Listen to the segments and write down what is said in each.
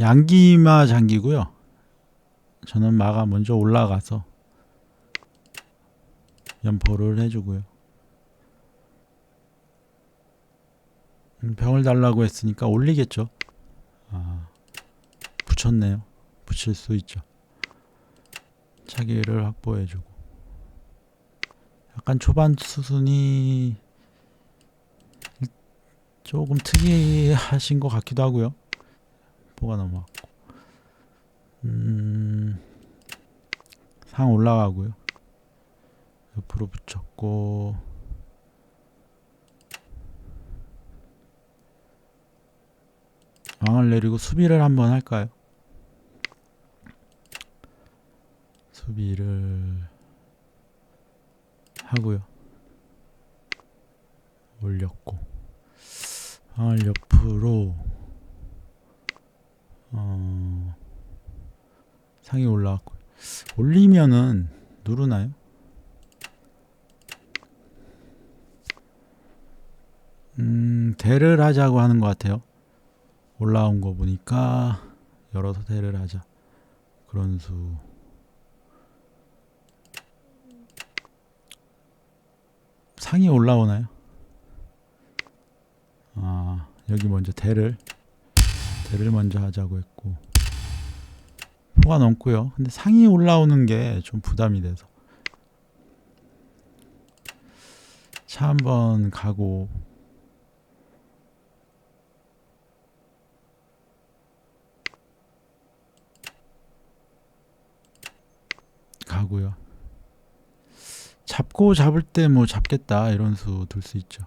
양기마 장기고요. 저는 마가 먼저 올라가서 연포를 해주고요. 음, 병을 달라고 했으니까 올리겠죠. 아, 붙였네요. 붙일 수 있죠. 차기를 확보해주고. 약간 초반 수순이 조금 특이하신 것 같기도 하고요. 포가 넘어왔고. 음, 상 올라가고요. 옆으로 붙였고. 왕을 내리고 수비를 한번 할까요? 수비를 하고요. 올렸고 왕을 옆으로 상이 올라왔고 올리면은 누르나요? 음, 대를 하자고 하는 것 같아요. 올라온 거 보니까 열어서 대를 하자. 그런 수. 상이 올라오나요? 아, 여기 먼저 대를 대를 먼저 하자고 했고 포가 넘고요. 근데 상이 올라오는 게 좀 부담이 돼서 차 한번 가고 가고요. 잡고 잡을 때 뭐 잡겠다 이런 수둘수 있죠.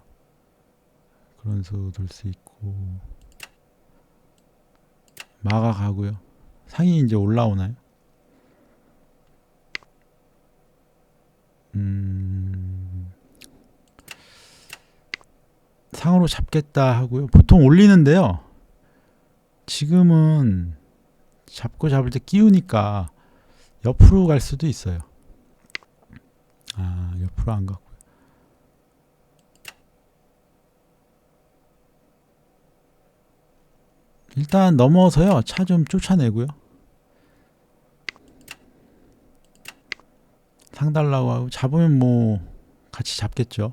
그런 수둘수 있고 마가 가고요. 상이 이제 올라오나요? 음, 상으로 잡겠다 하고요. 보통 올리는데요. 지금은 잡고 잡을 때 끼우니까 옆으로 갈 수도 있어요. 아, 옆으로 안 갔고요. 일단 넘어서요. 차 좀 쫓아내고요. 상 달라고 하고 잡으면 뭐 같이 잡겠죠.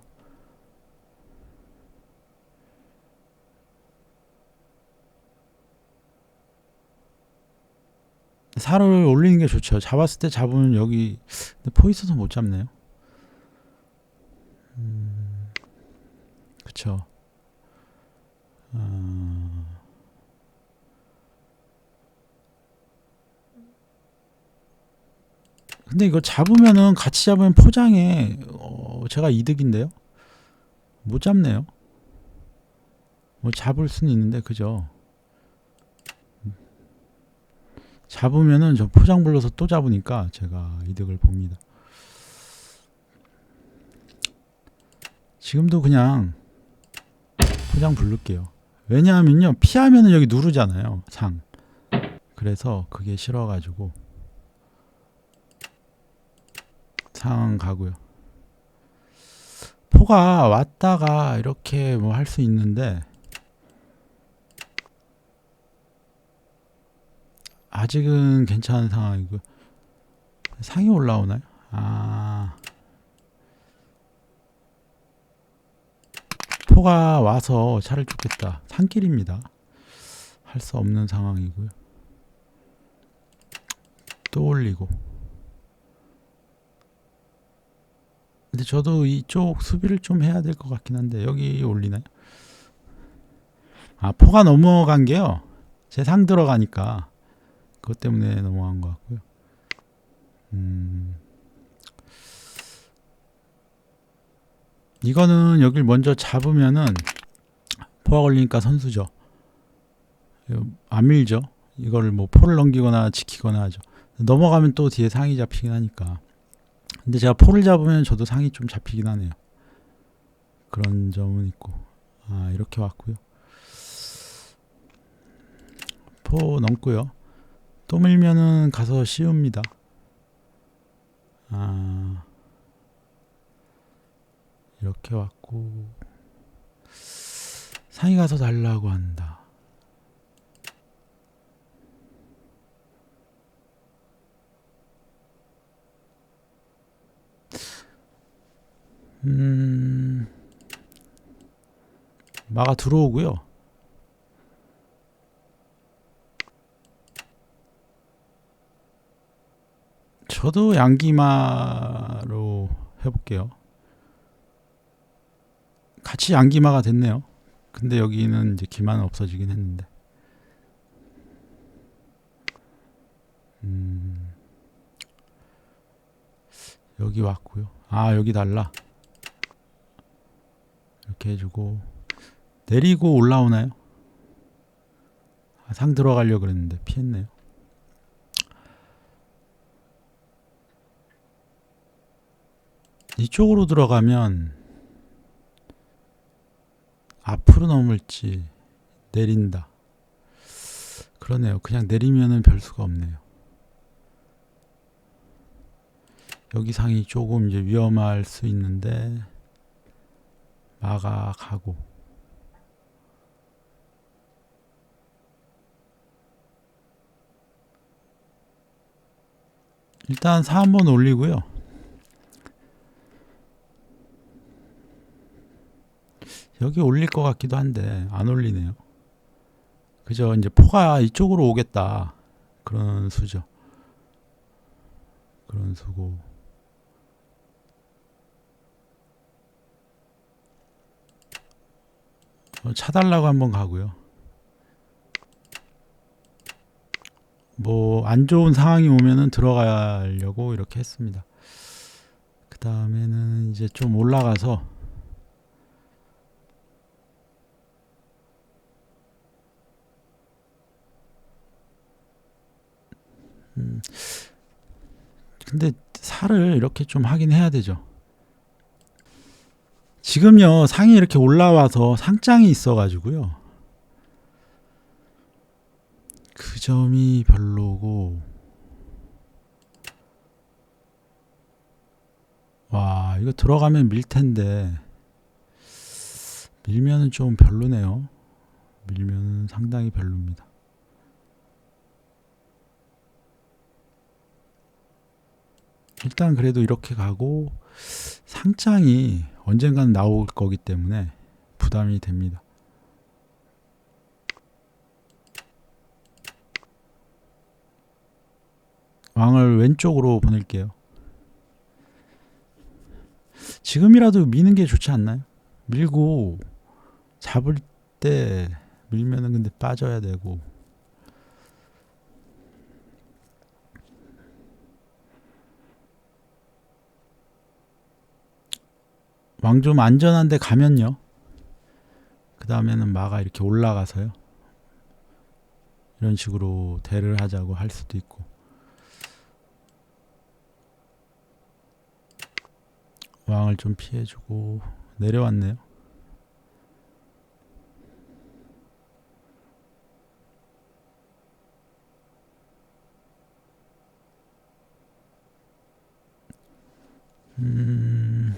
살을 올리는 게 좋죠. 잡았을 때 잡으면 여기 포 있어서 못 잡네요. 음, 그쵸. 어, 근데 이거 잡으면은 같이 잡으면 포장에 어, 제가 이득인데요. 못 잡네요. 뭐 잡을 수는 있는데 그죠. 잡으면은 저 포장 불러서 또 잡으니까 제가 이득을 봅니다. 지금도 그냥 포장 부를게요. 왜냐하면요 피하면은 여기 누르잖아요 상. 그래서 그게 싫어가지고 상 가고요. 포가 왔다가 이렇게 뭐 할 수 있는데 아직은 괜찮은 상황이고 상이 올라오나요? 아. 포가 와서 차를 쫓겠다. 산길입니다. 할 수 없는 상황이고요. 또 올리고 근데 저도 이쪽 수비를 좀 해야 될 것 같긴 한데 여기 올리나요? 아 포가 넘어간 게요 제 상 들어가니까 그것 때문에 넘어간 것 같고요. 음, 이거는 여길 먼저 잡으면은 포가 걸리니까 선수죠. 안 밀죠. 이거를 뭐 포를 넘기거나 지키거나 하죠. 넘어가면 또 뒤에 상이 잡히긴 하니까. 근데 제가 포를 잡으면 저도 상이 좀 잡히긴 하네요. 그런 점은 있고. 아, 이렇게 왔고요. 포 넘고요. 또 밀면은 가서 씌웁니다. 아, 이렇게 왔고 상이 가서 달라고 한다. 음, 마가 들어오고요. 저도 양기마로 해볼게요. 같이 양기마가 됐네요. 근데 여기는 이제 기마는 없어지긴 했는데. 음, 여기 왔고요. 아 여기 달라. 이렇게 해주고 내리고 올라오나요? 아, 상 들어가려 그랬는데 피했네요. 이쪽으로 들어가면 앞으로 넘을지 내린다. 그러네요. 그냥 내리면은 별 수가 없네요. 여기 상이 조금 이제 위험할 수 있는데 마가 가고 일단 사 한번 올리고요. 여기 올릴 것 같기도 한데 안 올리네요. 그죠? 이제 포가 이쪽으로 오겠다 그런 수죠. 그런 수고. 차달라고 한번 가고요. 뭐 안 좋은 상황이 오면은 들어가려고 이렇게 했습니다. 그 다음에는 이제 좀 올라가서 음, 근데 살을 이렇게 좀 하긴 해야 되죠. 지금요 상이 이렇게 올라와서 상장이 있어가지고요. 그 점이 별로고 와 이거 들어가면 밀 텐데 밀면은 좀 별로네요. 밀면은 상당히 별로입니다. 일단 그래도 이렇게 가고 상장이 언젠가는 나올 거기 때문에 부담이 됩니다. 왕을 왼쪽으로 보낼게요. 지금이라도 미는 게 좋지 않나요? 밀고 잡을 때 밀면은 근데 빠져야 되고 왕 좀 안전한 데 가면요. 그 다음에는 마가 이렇게 올라가서요. 이런 식으로 대를 하자고 할 수도 있고. 왕을 좀 피해주고 내려왔네요. 음,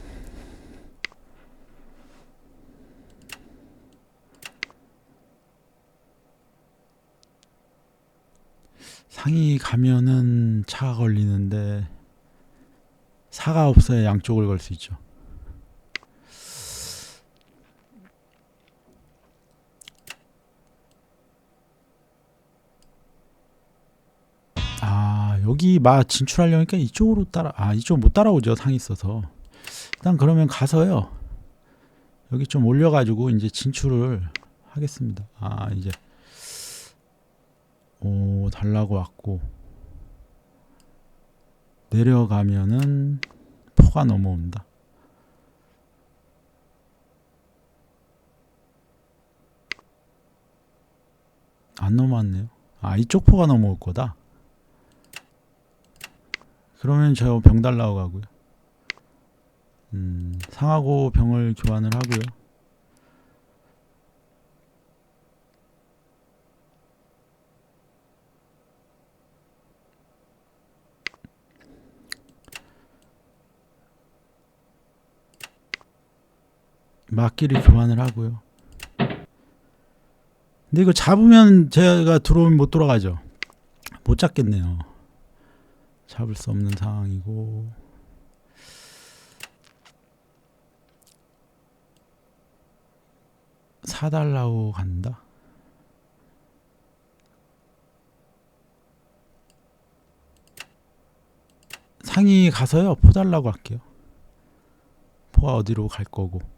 상이 가면은 차가 걸리는데 사가 없어야 양쪽을 걸 수 있죠. 아 여기 마 진출하려니까 이쪽으로 따라 아 이쪽 못 따라오죠 상이 있어서 일단 그러면 가서요 여기 좀 올려가지고 이제 진출을 하겠습니다. 아 이제 오 달라고 왔고 내려가면은 포가 넘어온다. 안 넘어왔네요. 아 이쪽 포가 넘어올 거다. 그러면 저 병 달라고 가고요. 음, 상하고 병을 교환을 하고요. 막기를 교환을 하고요. 근데 이거 잡으면 제가 들어오면 못 돌아가죠. 못 잡겠네요. 잡을 수 없는 상황이고 사달라고 간다. 상이 가서요. 포달라고 할게요. 포가 어디로 갈 거고.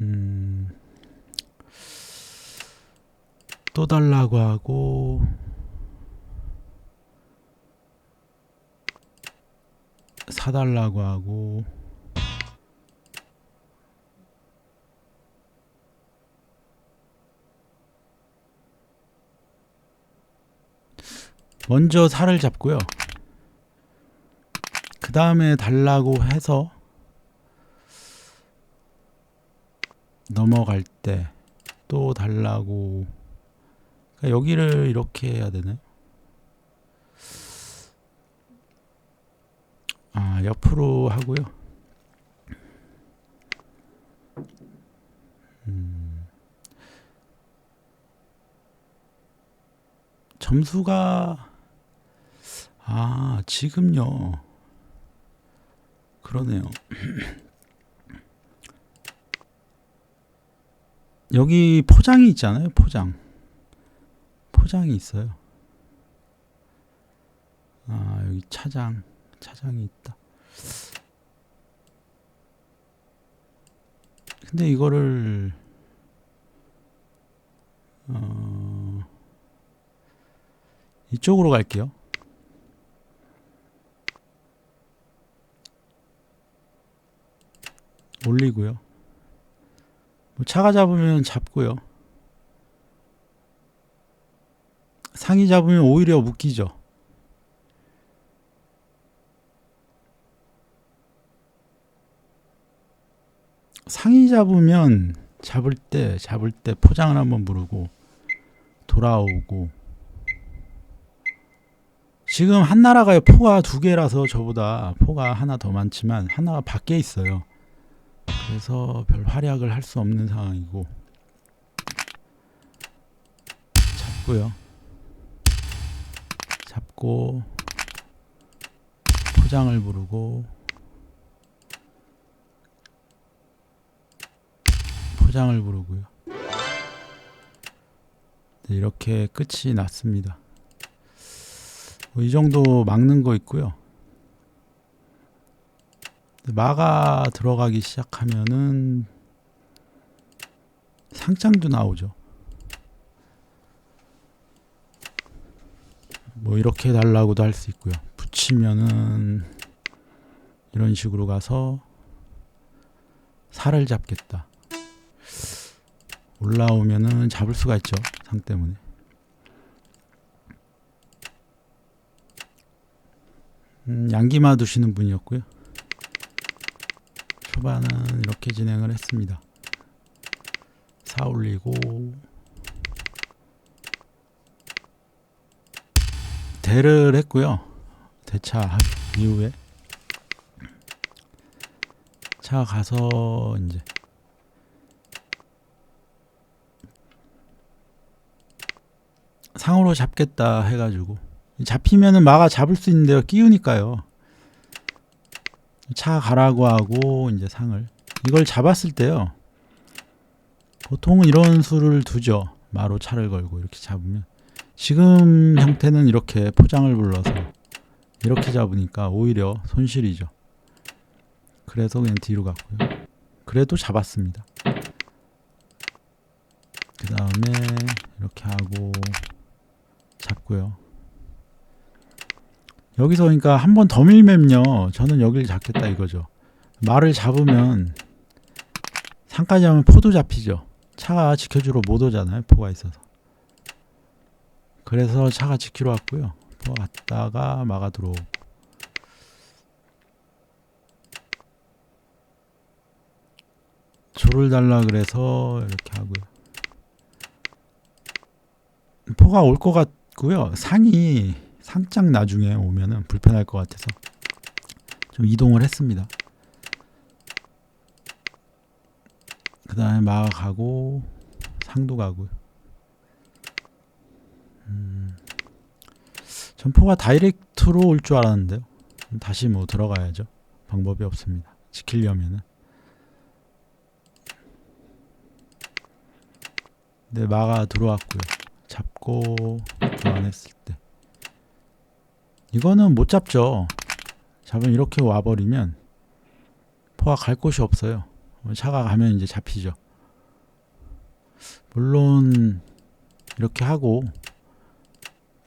음, 또 달라고 하고 사달라고 하고 먼저 살을 잡고요. 그 다음에 달라고 해서 넘어갈 때 또 달라고 그러니까 여기를 이렇게 해야 되나요? 아 옆으로 하고요. 음, 점수가 아 지금요. 그러네요. 여기 포장이 있잖아요. 포장. 포장이 있어요. 아, 여기 차장. 차장이 있다. 근데 이거를 어, 이쪽으로 갈게요. 올리고요. 뭐 차가 잡으면 잡고요. 상이 잡으면 오히려 묶이죠. 상이 잡으면 잡을 때 잡을 때 포장을 한번 부르고 돌아오고 지금 한나라가요 포가 두 개라서 저보다 포가 하나 더 많지만 하나가 밖에 있어요. 그래서 별 활약을 할 수 없는 상황이고 잡고요. 잡고 포장을 부르고 포장을 부르고요. 네, 이렇게 끝이 났습니다. 뭐 이 정도 막는 거 있고요. 마가 들어가기 시작하면은 상장도 나오죠. 뭐 이렇게 달라고도 할 수 있고요. 붙이면은 이런 식으로 가서 살을 잡겠다. 올라오면은 잡을 수가 있죠. 상 때문에. 음, 양기마 두시는 분이었고요. 초반은 이렇게 진행을 했습니다. 사 올리고 대를 했고요. 대차 한 이후에 차 가서 이제 상으로 잡겠다 해가지고 잡히면은 마가 잡을 수 있는데요. 끼우니까요. 차 가라고 하고 이제 상을 이걸 잡았을 때요. 보통은 이런 수를 두죠. 마로 차를 걸고 이렇게 잡으면 지금 형태는 이렇게 포장을 불러서 이렇게 잡으니까 오히려 손실이죠. 그래서 그냥 뒤로 갔고요. 그래도 잡았습니다. 그 다음에 이렇게 하고 잡고요. 여기서 그러니까 한 번 더 밀면요. 저는 여기를 잡겠다 이거죠. 말을 잡으면 상까지 하면 포도 잡히죠. 차가 지켜주러 못 오잖아요. 포가 있어서. 그래서 차가 지키러 왔고요. 포 왔다가 막아 들어오고. 조를 달라 그래서 이렇게 하고요. 포가 올 것 같고요. 상이 상장 나중에 오면은 불편할 것 같아서 좀 이동을 했습니다. 그 다음에 마가 가고 상도 가고요. 음, 전포가 다이렉트로 올 줄 알았는데요. 다시 뭐 들어가야죠. 방법이 없습니다. 지키려면은. 네, 마가 들어왔고요. 잡고 교환했을 때. 이거는 못 잡죠. 잡으면 이렇게 와버리면 포화 갈 곳이 없어요. 차가 가면 이제 잡히죠. 물론 이렇게 하고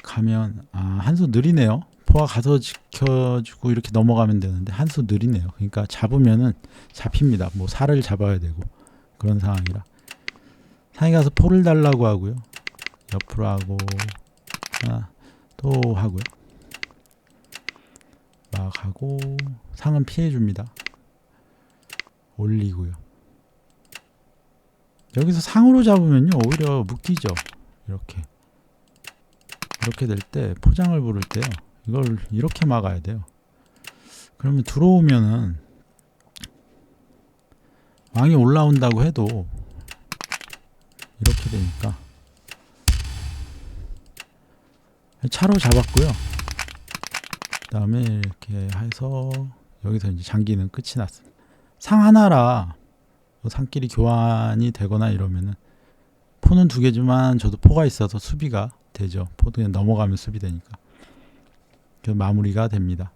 가면 아 한 수 느리네요. 포화 가서 지켜주고 이렇게 넘어가면 되는데 한 수 느리네요. 그러니까 잡으면은 잡힙니다. 뭐 살을 잡아야 되고 그런 상황이라 상에 가서 포를 달라고 하고요. 옆으로 하고 하나 또 하고요. 막 하고 상은 피해 줍니다. 올리고요. 여기서 상으로 잡으면요 오히려 묶이죠. 이렇게 이렇게 될 때 포장을 부를 때요 이걸 이렇게 막아야 돼요. 그러면 들어오면은 왕이 올라온다고 해도 이렇게 되니까 차로 잡았고요. 그다음에 이렇게 해서 여기서 이제 장기는 끝이 났습니다. 상 하나라 뭐 상끼리 교환이 되거나 이러면은 포는 두 개지만 저도 포가 있어서 수비가 되죠. 포도 넘어가면 수비 되니까. 그 마무리가 됩니다.